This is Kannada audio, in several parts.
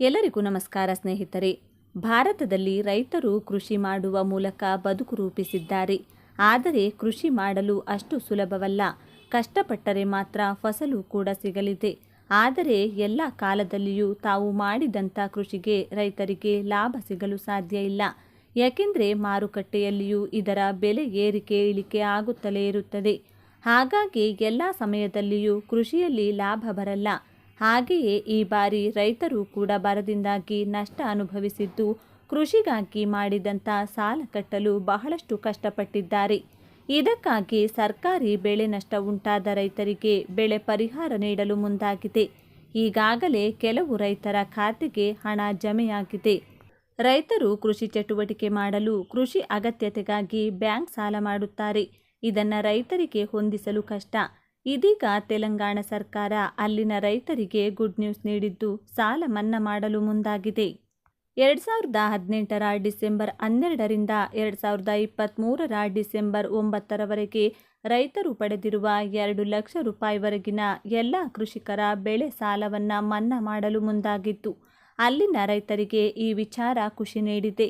ಎಲ್ಲರಿಗೂ ನಮಸ್ಕಾರ ಸ್ನೇಹಿತರೆ. ಭಾರತದಲ್ಲಿ ರೈತರು ಕೃಷಿ ಮಾಡುವ ಮೂಲಕ ಬದುಕು ರೂಪಿಸಿದ್ದಾರೆ. ಆದರೆ ಕೃಷಿ ಮಾಡಲು ಅಷ್ಟು ಸುಲಭವಲ್ಲ. ಕಷ್ಟಪಟ್ಟರೆ ಮಾತ್ರ ಫಸಲು ಕೂಡ ಸಿಗಲಿದೆ. ಆದರೆ ಎಲ್ಲ ಕಾಲದಲ್ಲಿಯೂ ತಾವು ಮಾಡಿದಂಥ ಕೃಷಿಗೆ ರೈತರಿಗೆ ಲಾಭ ಸಿಗಲು ಸಾಧ್ಯ ಇಲ್ಲ. ಯಾಕೆಂದರೆ ಮಾರುಕಟ್ಟೆಯಲ್ಲಿಯೂ ಇದರ ಬೆಲೆ ಏರಿಕೆ ಇಳಿಕೆ ಆಗುತ್ತಲೇ ಇರುತ್ತದೆ. ಹಾಗಾಗಿ ಎಲ್ಲ ಸಮಯದಲ್ಲಿಯೂ ಕೃಷಿಯಲ್ಲಿ ಲಾಭ ಬರಲ್ಲ. ಹಾಗೆಯೇ ಈ ಬಾರಿ ರೈತರು ಕೂಡ ಬರದಿಂದಾಗಿ ನಷ್ಟ ಅನುಭವಿಸಿದ್ದು, ಕೃಷಿಗಾಗಿ ಮಾಡಿದಂಥ ಸಾಲ ಕಟ್ಟಲು ಬಹಳಷ್ಟು ಕಷ್ಟಪಟ್ಟಿದ್ದಾರೆ. ಇದಕ್ಕಾಗಿ ಸರ್ಕಾರಿ ಬೆಳೆ ನಷ್ಟ ಉಂಟಾದ ರೈತರಿಗೆ ಬೆಳೆ ಪರಿಹಾರ ನೀಡಲು ಮುಂದಾಗಿದೆ. ಈಗಾಗಲೇ ಕೆಲವು ರೈತರ ಖಾತೆಗೆ ಹಣ ಜಮೆಯಾಗಿದೆ. ರೈತರು ಕೃಷಿ ಚಟುವಟಿಕೆ ಮಾಡಲು ಕೃಷಿ ಅಗತ್ಯತೆಗಾಗಿ ಬ್ಯಾಂಕ್ ಸಾಲ ಮಾಡುತ್ತಾರೆ. ಇದನ್ನು ರೈತರಿಗೆ ಹೊಂದಿಸಲು ಕಷ್ಟ. ಇದೀಗ ತೆಲಂಗಾಣ ಸರ್ಕಾರ ಅಲ್ಲಿನ ರೈತರಿಗೆ ಗುಡ್ ನ್ಯೂಸ್ ನೀಡಿದ್ದು ಸಾಲ ಮನ್ನಾ ಮಾಡಲು ಮುಂದಾಗಿದೆ. ಎರಡು ಸಾವಿರದ ಹದಿನೆಂಟರ ಡಿಸೆಂಬರ್ ಹನ್ನೆರಡರಿಂದ ಎರಡು ಸಾವಿರದ ಇಪ್ಪತ್ತ್ಮೂರರ ಡಿಸೆಂಬರ್ ಒಂಬತ್ತರವರೆಗೆ ರೈತರು ಪಡೆದಿರುವ ಎರಡು ಲಕ್ಷ ರೂಪಾಯಿವರೆಗಿನ ಎಲ್ಲ ಕೃಷಿಕರ ಬೆಳೆ ಸಾಲವನ್ನು ಮನ್ನಾ ಮಾಡಲು ಮುಂದಾಗಿತ್ತು. ಅಲ್ಲಿನ ರೈತರಿಗೆ ಈ ವಿಚಾರ ಖುಷಿ ನೀಡಿದೆ.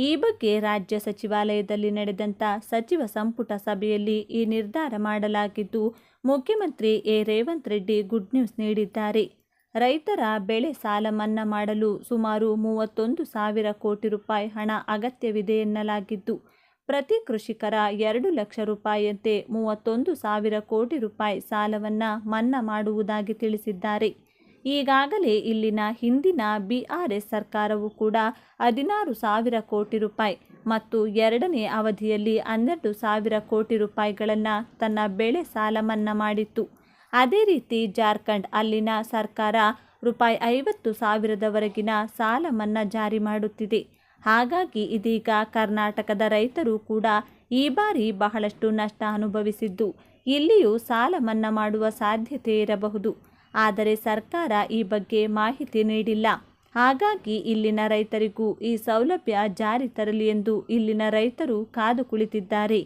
ಈ ಬಗ್ಗೆ ರಾಜ್ಯ ಸಚಿವಾಲಯದಲ್ಲಿ ನಡೆದಂಥ ಸಚಿವ ಸಂಪುಟ ಸಭೆಯಲ್ಲಿ ಈ ನಿರ್ಧಾರ ಮಾಡಲಾಗಿದ್ದು, ಮುಖ್ಯಮಂತ್ರಿ A. Revanth Reddy good news ನೀಡಿದ್ದಾರೆ. ರೈತರ ಬೆಳೆ ಸಾಲ ಮನ್ನಾ ಮಾಡಲು ಸುಮಾರು ಮೂವತ್ತೊಂದು ಸಾವಿರ ಕೋಟಿ ರೂಪಾಯಿ ಹಣ ಅಗತ್ಯವಿದೆ ಎನ್ನಲಾಗಿದ್ದು, ಪ್ರತಿ ಕೃಷಿಕರ ಎರಡು ಲಕ್ಷ ರೂಪಾಯಿಯಂತೆ ಮೂವತ್ತೊಂದು ಸಾವಿರ ಕೋಟಿ ರೂಪಾಯಿ ಸಾಲವನ್ನು ಮನ್ನಾ ಮಾಡುವುದಾಗಿ ತಿಳಿಸಿದ್ದಾರೆ. ಈಗಾಗಲೇ ಇಲ್ಲಿನ ಹಿಂದಿನ ಬಿಆರ್ಎಸ್ ಸರ್ಕಾರವು ಕೂಡ ಹದಿನಾರು ಸಾವಿರ ಕೋಟಿ ರೂಪಾಯಿ ಮತ್ತು ಎರಡನೇ ಅವಧಿಯಲ್ಲಿ ಹನ್ನೆರಡು ಸಾವಿರ ಕೋಟಿ ರೂಪಾಯಿಗಳನ್ನು ತನ್ನ ಬೆಳೆ ಸಾಲ ಮನ್ನಾ ಮಾಡಿತ್ತು. ಅದೇ ರೀತಿ ಜಾರ್ಖಂಡ್ ಅಲ್ಲಿನ ಸರ್ಕಾರ ರೂಪಾಯಿ ಐವತ್ತು ಸಾವಿರದವರೆಗಿನ ಸಾಲ ಮನ್ನಾ ಜಾರಿ ಮಾಡುತ್ತಿದೆ. ಹಾಗಾಗಿ ಇದೀಗ ಕರ್ನಾಟಕದ ರೈತರು ಕೂಡ ಈ ಬಾರಿ ಬಹಳಷ್ಟು ನಷ್ಟ ಅನುಭವಿಸಿದ್ದು, ಇಲ್ಲಿಯೂ ಸಾಲ ಮನ್ನಾ ಮಾಡುವ ಸಾಧ್ಯತೆ ಇರಬಹುದು. ಆದರೆ ಸರ್ಕಾರ ಈ ಬಗ್ಗೆ ಮಾಹಿತಿ ನೀಡಿಲ್ಲ. ಹಾಗಾಗಿ ಇಲ್ಲಿನ ರೈತರಿಗೂ ಈ ಸೌಲಭ್ಯ ಜಾರಿ ತರಲಿ ಎಂದು ಇಲ್ಲಿನ ರೈತರು ಕಾದು ಕುಳಿತಿದ್ದಾರೆ.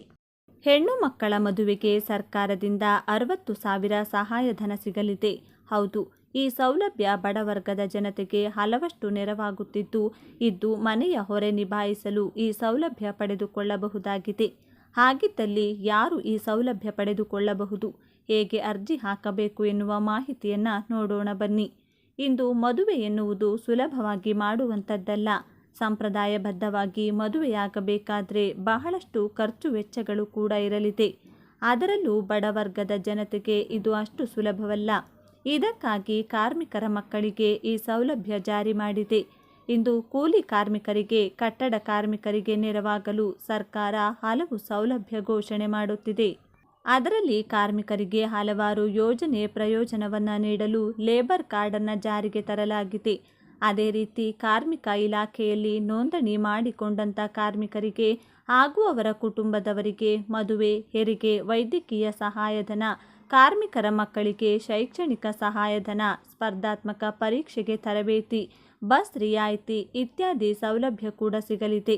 ಹೆಣ್ಣು ಮಕ್ಕಳ ಮದುವೆಗೆ ಸರ್ಕಾರದಿಂದ ಅರವತ್ತು ಸಾವಿರ ಸಹಾಯಧನ ಸಿಗಲಿದೆ. ಹೌದು, ಈ ಸೌಲಭ್ಯ ಬಡವರ್ಗದ ಜನತೆಗೆ ಹಲವಷ್ಟು ನೆರವಾಗುತ್ತಿದ್ದು, ಇದ್ದು ಮನೆಯ ಹೊರೆ ನಿಭಾಯಿಸಲು ಈ ಸೌಲಭ್ಯ ಪಡೆದುಕೊಳ್ಳಬಹುದಾಗಿದೆ. ಹಾಗಿದ್ದಲ್ಲಿ ಯಾರು ಈ ಸೌಲಭ್ಯ ಪಡೆದುಕೊಳ್ಳಬಹುದು? ಹೇಗೆ ಅರ್ಜಿ ಹಾಕಬೇಕು ಎನ್ನುವ ಮಾಹಿತಿಯನ್ನು ನೋಡೋಣ ಬನ್ನಿ. ಇಂದು ಮದುವೆ ಎನ್ನುವುದು ಸುಲಭವಾಗಿ ಮಾಡುವಂಥದ್ದಲ್ಲ. ಸಂಪ್ರದಾಯಬದ್ಧವಾಗಿ ಮದುವೆಯಾಗಬೇಕಾದರೆ ಬಹಳಷ್ಟು ಖರ್ಚು ವೆಚ್ಚಗಳು ಕೂಡ ಇರಲಿದೆ. ಅದರಲ್ಲೂ ಬಡವರ್ಗದ ಜನತೆಗೆ ಇದು ಅಷ್ಟು ಸುಲಭವಲ್ಲ. ಇದಕ್ಕಾಗಿ ಕಾರ್ಮಿಕರ ಮಕ್ಕಳಿಗೆ ಈ ಸೌಲಭ್ಯ ಜಾರಿ ಮಾಡಿದೆ. ಇಂದು ಕೂಲಿ ಕಾರ್ಮಿಕರಿಗೆ, ಕಟ್ಟಡ ಕಾರ್ಮಿಕರಿಗೆ ನೆರವಾಗಲು ಸರ್ಕಾರ ಹಲವು ಸೌಲಭ್ಯ ಘೋಷಣೆ ಮಾಡುತ್ತಿದೆ. ಅದರಲ್ಲಿ ಕಾರ್ಮಿಕರಿಗೆ ಹಲವಾರು ಯೋಜನೆ ಪ್ರಯೋಜನವನ್ನು ನೀಡಲು ಲೇಬರ್ ಕಾರ್ಡನ್ನು ಜಾರಿಗೆ ತರಲಾಗಿದೆ. ಅದೇ ರೀತಿ ಕಾರ್ಮಿಕ ಇಲಾಖೆಯಲ್ಲಿ ನೋಂದಣಿ ಮಾಡಿಕೊಂಡಂಥ ಕಾರ್ಮಿಕರಿಗೆ ಹಾಗೂ ಅವರ ಕುಟುಂಬದವರಿಗೆ ಮದುವೆ, ಹೆರಿಗೆ, ವೈದ್ಯಕೀಯ ಸಹಾಯಧನ, ಕಾರ್ಮಿಕರ ಮಕ್ಕಳಿಗೆ ಶೈಕ್ಷಣಿಕ ಸಹಾಯಧನ, ಸ್ಪರ್ಧಾತ್ಮಕ ಪರೀಕ್ಷೆಗೆ ತರಬೇತಿ, ಬಸ್ ರಿಯಾಯಿತಿ ಇತ್ಯಾದಿ ಸೌಲಭ್ಯ ಕೂಡ ಸಿಗಲಿದೆ.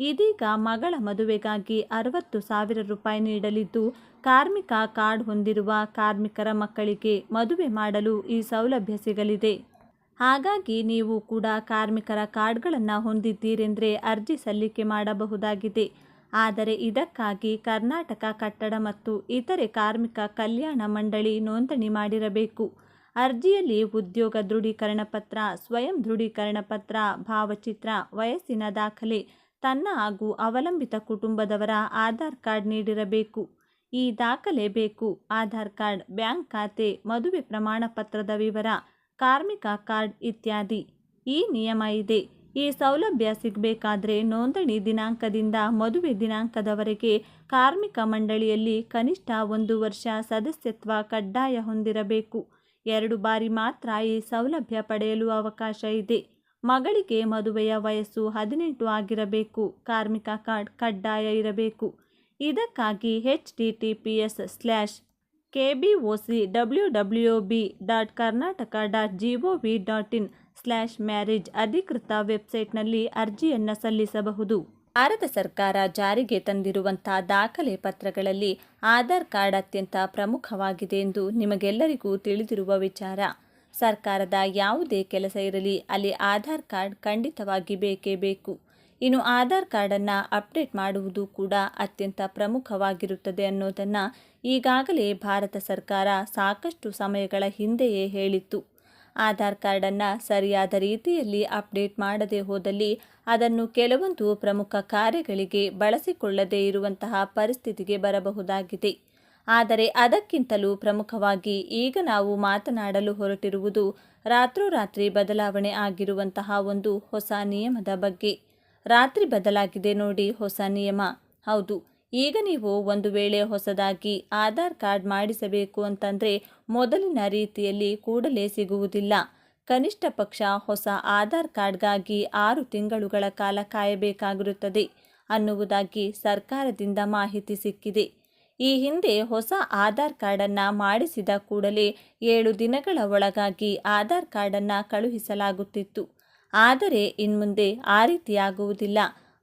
ಇದೀಗ ಮಗಳ ಮದುವೆಗಾಗಿ ಅರವತ್ತು ಸಾವಿರ ರೂಪಾಯಿ ನೀಡಲಿದ್ದು ಕಾರ್ಮಿಕ ಕಾರ್ಡ್ ಹೊಂದಿರುವ ಕಾರ್ಮಿಕರ ಮಕ್ಕಳಿಗೆ ಮದುವೆ ಮಾಡಲು ಈ ಸೌಲಭ್ಯ ಸಿಗಲಿದೆ. ಹಾಗಾಗಿ ನೀವು ಕೂಡ ಕಾರ್ಮಿಕರ ಕಾರ್ಡ್ಗಳನ್ನು ಹೊಂದಿದ್ದೀರೆಂದರೆ ಅರ್ಜಿ ಸಲ್ಲಿಕೆ ಮಾಡಬಹುದಾಗಿದೆ. ಆದರೆ ಇದಕ್ಕಾಗಿ ಕರ್ನಾಟಕ ಕಟ್ಟಡ ಮತ್ತು ಇತರೆ ಕಾರ್ಮಿಕ ಕಲ್ಯಾಣ ಮಂಡಳಿ ನೋಂದಣಿ ಮಾಡಿರಬೇಕು. ಅರ್ಜಿಯಲ್ಲಿ ಉದ್ಯೋಗ ದೃಢೀಕರಣ ಪತ್ರ, ಸ್ವಯಂ ದೃಢೀಕರಣ ಪತ್ರ, ಭಾವಚಿತ್ರ, ವಯಸ್ಸಿನ ದಾಖಲೆ, ತನ್ನ ಹಾಗೂ ಅವಲಂಬಿತ ಕುಟುಂಬದವರ ಆಧಾರ್ ಕಾರ್ಡ್ ನೀಡಿರಬೇಕು. ಈ ದಾಖಲೆ ಬೇಕು. ಆಧಾರ್ ಕಾರ್ಡ್, ಬ್ಯಾಂಕ್ ಖಾತೆ, ಮದುವೆ ಪ್ರಮಾಣ ಪತ್ರದ ವಿವರ, ಕಾರ್ಮಿಕ ಕಾರ್ಡ್ ಇತ್ಯಾದಿ. ಈ ನಿಯಮ ಇದೆ. ಈ ಸೌಲಭ್ಯ ಸಿಗಬೇಕಾದ್ರೆ ನೋಂದಣಿ ದಿನಾಂಕದಿಂದ ಮದುವೆ ದಿನಾಂಕದವರೆಗೆ ಕಾರ್ಮಿಕ ಮಂಡಳಿಯಲ್ಲಿ ಕನಿಷ್ಠ ಒಂದು ವರ್ಷ ಸದಸ್ಯತ್ವ ಕಡ್ಡಾಯ ಹೊಂದಿರಬೇಕು. ಎರಡು ಬಾರಿ ಮಾತ್ರ ಈ ಸೌಲಭ್ಯ ಪಡೆಯಲು ಅವಕಾಶ ಇದೆ. ಮಗಳಿಗೆ ಮದುವೆಯ ವಯಸ್ಸು ಹದಿನೆಂಟು ಆಗಿರಬೇಕು. ಕಾರ್ಮಿಕ ಕಾರ್ಡ್ ಕಡ್ಡಾಯ ಇರಬೇಕು. ಇದಕ್ಕಾಗಿ H D T P S slash K B O C W W B dot Karnataka dot G O V dot in slash marriage ಅಧಿಕೃತ ವೆಬ್ಸೈಟ್ನಲ್ಲಿ ಅರ್ಜಿಯನ್ನು ಸಲ್ಲಿಸಬಹುದು. ಭಾರತ ಸರ್ಕಾರ ಜಾರಿಗೆ ತಂದಿರುವಂಥ ದಾಖಲೆ ಪತ್ರಗಳಲ್ಲಿ ಆಧಾರ್ ಕಾರ್ಡ್ ಅತ್ಯಂತ ಪ್ರಮುಖವಾಗಿದೆ ಎಂದು ನಿಮಗೆಲ್ಲರಿಗೂ ತಿಳಿದಿರುವ ವಿಚಾರ. ಸರ್ಕಾರದ ಯಾವುದೇ ಕೆಲಸ ಇರಲಿ, ಅಲ್ಲಿ ಆಧಾರ್ ಕಾರ್ಡ್ ಖಂಡಿತವಾಗಿ ಬೇಕೇ ಬೇಕು. ಇನ್ನು ಆಧಾರ್ ಕಾರ್ಡನ್ನು ಅಪ್ಡೇಟ್ ಮಾಡುವುದು ಕೂಡ ಅತ್ಯಂತ ಪ್ರಮುಖವಾಗಿರುತ್ತದೆ ಅನ್ನೋದನ್ನು ಈಗಾಗಲೇ ಭಾರತ ಸರ್ಕಾರ ಸಾಕಷ್ಟು ಸಮಯಗಳ ಹಿಂದೆಯೇ ಹೇಳಿತ್ತು. ಆಧಾರ್ ಕಾರ್ಡನ್ನು ಸರಿಯಾದ ರೀತಿಯಲ್ಲಿ ಅಪ್ಡೇಟ್ ಮಾಡದೆ ಹೋದಲ್ಲಿ ಅದನ್ನು ಕೆಲವೊಂದು ಪ್ರಮುಖ ಕಾರ್ಯಗಳಿಗೆ ಬಳಸಿಕೊಳ್ಳದೇ ಇರುವಂತಹ ಪರಿಸ್ಥಿತಿಗೆ ಬರಬಹುದಾಗಿದೆ. ಆದರೆ ಅದಕ್ಕಿಂತಲೂ ಪ್ರಮುಖವಾಗಿ ಈಗ ನಾವು ಮಾತನಾಡಲು ಹೊರಟಿರುವುದು ರಾತ್ರೋರಾತ್ರಿ ಬದಲಾವಣೆ ಆಗಿರುವಂತಹ ಒಂದು ಹೊಸ ನಿಯಮದ ಬಗ್ಗೆ. ರಾತ್ರಿ ಬದಲಾಗಿದೆ ನೋಡಿ ಹೊಸ ನಿಯಮ. ಹೌದು, ಈಗ ನೀವು ಒಂದು ವೇಳೆ ಹೊಸದಾಗಿ ಆಧಾರ್ ಕಾರ್ಡ್ ಮಾಡಿಸಬೇಕು ಅಂತಂದರೆ ಮೊದಲಿನ ರೀತಿಯಲ್ಲಿ ಕೂಡಲೇ ಸಿಗುವುದಿಲ್ಲ. ಕನಿಷ್ಠ ಪಕ್ಷ ಹೊಸ ಆಧಾರ್ ಕಾರ್ಡ್ಗಾಗಿ ಆರು ತಿಂಗಳುಗಳ ಕಾಲ ಕಾಯಬೇಕಾಗಿರುತ್ತದೆ ಅನ್ನುವುದಾಗಿ ಸರ್ಕಾರದಿಂದ ಮಾಹಿತಿ ಸಿಕ್ಕಿದೆ. ಈ ಹಿಂದೆ ಹೊಸ ಆಧಾರ್ ಕಾರ್ಡನ್ನು ಮಾಡಿಸಿದ ಕೂಡಲೇ ಏಳು ದಿನಗಳ ಒಳಗಾಗಿ ಆಧಾರ್ ಕಾರ್ಡನ್ನು ಕಳುಹಿಸಲಾಗುತ್ತಿತ್ತು. ಆದರೆ ಇನ್ಮುಂದೆ ಆ ರೀತಿಯಾಗುವುದಿಲ್ಲ.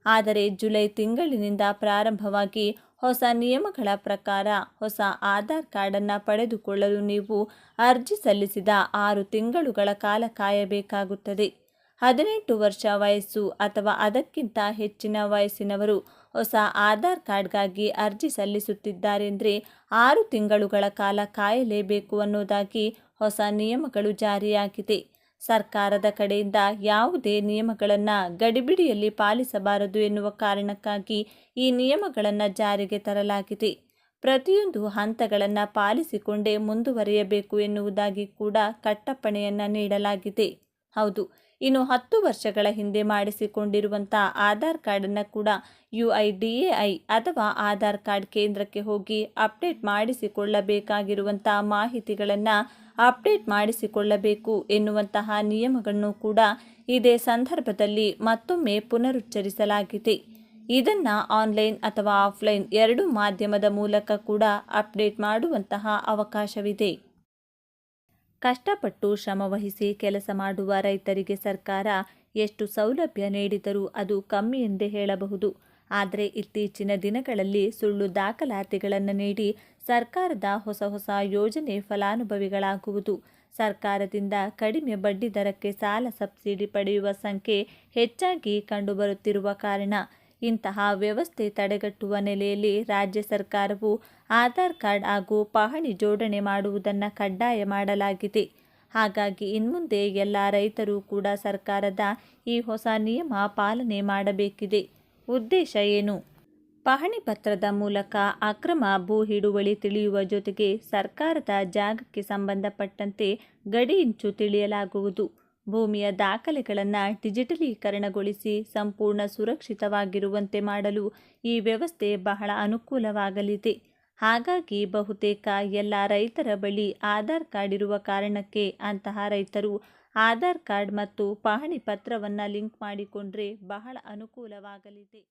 ಆದರೆ ಜುಲೈ ತಿಂಗಳಿನಿಂದ ಪ್ರಾರಂಭವಾಗಿ ಹೊಸ ನಿಯಮಗಳ ಪ್ರಕಾರ ಹೊಸ ಆಧಾರ್ ಕಾರ್ಡನ್ನು ಪಡೆದುಕೊಳ್ಳಲು ನೀವು ಅರ್ಜಿ ಸಲ್ಲಿಸಿದ ಆರು ತಿಂಗಳುಗಳ ಕಾಲ ಕಾಯಬೇಕಾಗುತ್ತದೆ. ಹದಿನೆಂಟು ವರ್ಷ ವಯಸ್ಸು ಅಥವಾ ಅದಕ್ಕಿಂತ ಹೆಚ್ಚಿನ ವಯಸ್ಸಿನವರು ಹೊಸ ಆಧಾರ್ ಕಾರ್ಡ್ಗಾಗಿ ಅರ್ಜಿ ಸಲ್ಲಿಸುತ್ತಿದ್ದಾರೆಂದರೆ ಆರು ತಿಂಗಳುಗಳ ಕಾಲ ಕಾಯಲೇಬೇಕು ಅನ್ನೋದಾಗಿ ಹೊಸ ನಿಯಮಗಳು ಜಾರಿಯಾಗಿದೆ. ಸರ್ಕಾರದ ಕಡೆಯಿಂದ ಯಾವುದೇ ನಿಯಮಗಳನ್ನು ಗಡಿಬಿಡಿಯಲ್ಲಿ ಪಾಲಿಸಬಾರದು ಎನ್ನುವ ಕಾರಣಕ್ಕಾಗಿ ಈ ನಿಯಮಗಳನ್ನು ಜಾರಿಗೆ ತರಲಾಗಿದೆ. ಪ್ರತಿಯೊಂದು ಹಂತಗಳನ್ನು ಪಾಲಿಸಿಕೊಂಡೇ ಮುಂದುವರಿಯಬೇಕು ಎನ್ನುವುದಾಗಿ ಕೂಡ ಕಟ್ಟಪ್ಪಣೆಯನ್ನು ನೀಡಲಾಗಿದೆ. ಹೌದು ಇನ್ನು ಹತ್ತು ವರ್ಷಗಳ ಹಿಂದೆ ಮಾಡಿಸಿಕೊಂಡಿರುವಂಥ ಆಧಾರ್ ಕಾರ್ಡನ್ನು ಕೂಡ U I D A I ಅಥವಾ ಆಧಾರ್ ಕಾರ್ಡ್ ಕೇಂದ್ರಕ್ಕೆ ಹೋಗಿ ಅಪ್ಡೇಟ್ ಮಾಡಿಸಿಕೊಳ್ಳಬೇಕಾಗಿರುವಂಥ ಮಾಹಿತಿಗಳನ್ನು ಅಪ್ಡೇಟ್ ಮಾಡಿಸಿಕೊಳ್ಳಬೇಕು ಎನ್ನುವಂತಹ ನಿಯಮಗಳನ್ನು ಕೂಡ ಇದೇ ಸಂದರ್ಭದಲ್ಲಿ ಮತ್ತೊಮ್ಮೆ ಪುನರುಚ್ಚರಿಸಲಾಗಿದೆ. ಇದನ್ನು ಆನ್ಲೈನ್ ಅಥವಾ ಆಫ್ಲೈನ್ ಎರಡೂ ಮಾಧ್ಯಮದ ಮೂಲಕ ಕೂಡ ಅಪ್ಡೇಟ್ ಮಾಡುವಂತಹ ಅವಕಾಶವಿದೆ. ಕಷ್ಟಪಟ್ಟು ಶ್ರಮವಹಿಸಿ ಕೆಲಸ ಮಾಡುವ ರೈತರಿಗೆ ಸರ್ಕಾರ ಎಷ್ಟು ಸೌಲಭ್ಯ ನೀಡಿದರೂ ಅದು ಕಮ್ಮಿ ಎಂದೇ ಹೇಳಬಹುದು. ಆದರೆ ಇತ್ತೀಚಿನ ದಿನಗಳಲ್ಲಿ ಸುಳ್ಳು ದಾಖಲಾತಿಗಳನ್ನು ನೀಡಿ ಸರ್ಕಾರದ ಹೊಸ ಹೊಸ ಯೋಜನೆ ಫಲಾನುಭವಿಗಳಾಗುವುದು. ಸರ್ಕಾರದಿಂದ ಕಡಿಮೆ ಬಡ್ಡಿ ದರಕ್ಕೆ ಸಾಲ ಸಬ್ಸಿಡಿ ಪಡೆಯುವ ಸಂಖ್ಯೆ ಹೆಚ್ಚಾಗಿ ಕಂಡುಬರುತ್ತಿರುವ ಕಾರಣ ಇಂತಹ ವ್ಯವಸ್ಥೆ ತಡೆಗಟ್ಟುವ ನೆಲೆಯಲ್ಲಿ ರಾಜ್ಯ ಸರ್ಕಾರವು ಆಧಾರ್ ಕಾರ್ಡ್ ಹಾಗೂ ಪಹಣಿ ಜೋಡಣೆ ಮಾಡುವುದನ್ನು ಕಡ್ಡಾಯ ಮಾಡಲಾಗಿದೆ. ಹಾಗಾಗಿ ಇನ್ಮುಂದೆ ಎಲ್ಲ ರೈತರು ಕೂಡ ಸರ್ಕಾರದ ಈ ಹೊಸ ನಿಯಮ ಪಾಲನೆ ಮಾಡಬೇಕಿದೆ. ಉದ್ದೇಶ ಏನು? ಪಹಣಿ ಪತ್ರದ ಮೂಲಕ ಅಕ್ರಮ ಭೂ ಹಿಡುವಳಿ ತಿಳಿಯುವ ಜೊತೆಗೆ ಸರ್ಕಾರದ ಜಾಗಕ್ಕೆ ಸಂಬಂಧಪಟ್ಟಂತೆ ಗಡಿ ಇಂಚು ತಿಳಿಯಲಾಗುವುದು. ಭೂಮಿಯ ದಾಖಲೆಗಳನ್ನು ಡಿಜಿಟಲೀಕರಣಗೊಳಿಸಿ ಸಂಪೂರ್ಣ ಸುರಕ್ಷಿತವಾಗಿರುವಂತೆ ಮಾಡಲು ಈ ವ್ಯವಸ್ಥೆ ಬಹಳ ಅನುಕೂಲವಾಗಲಿದೆ. ಹಾಗಾಗಿ ಬಹುತೇಕ ಎಲ್ಲ ರೈತರ ಬಳಿ ಆಧಾರ್ ಕಾರ್ಡ್ ಇರುವ ಕಾರಣಕ್ಕೆ ಅಂತಹ ರೈತರು ಆಧಾರ್ ಕಾರ್ಡ್ ಮತ್ತು ಪಹಣಿ ಪತ್ರವನ್ನು ಲಿಂಕ್ ಮಾಡಿಕೊಂಡ್ರೆ ಬಹಳ ಅನುಕೂಲವಾಗಲಿದೆ.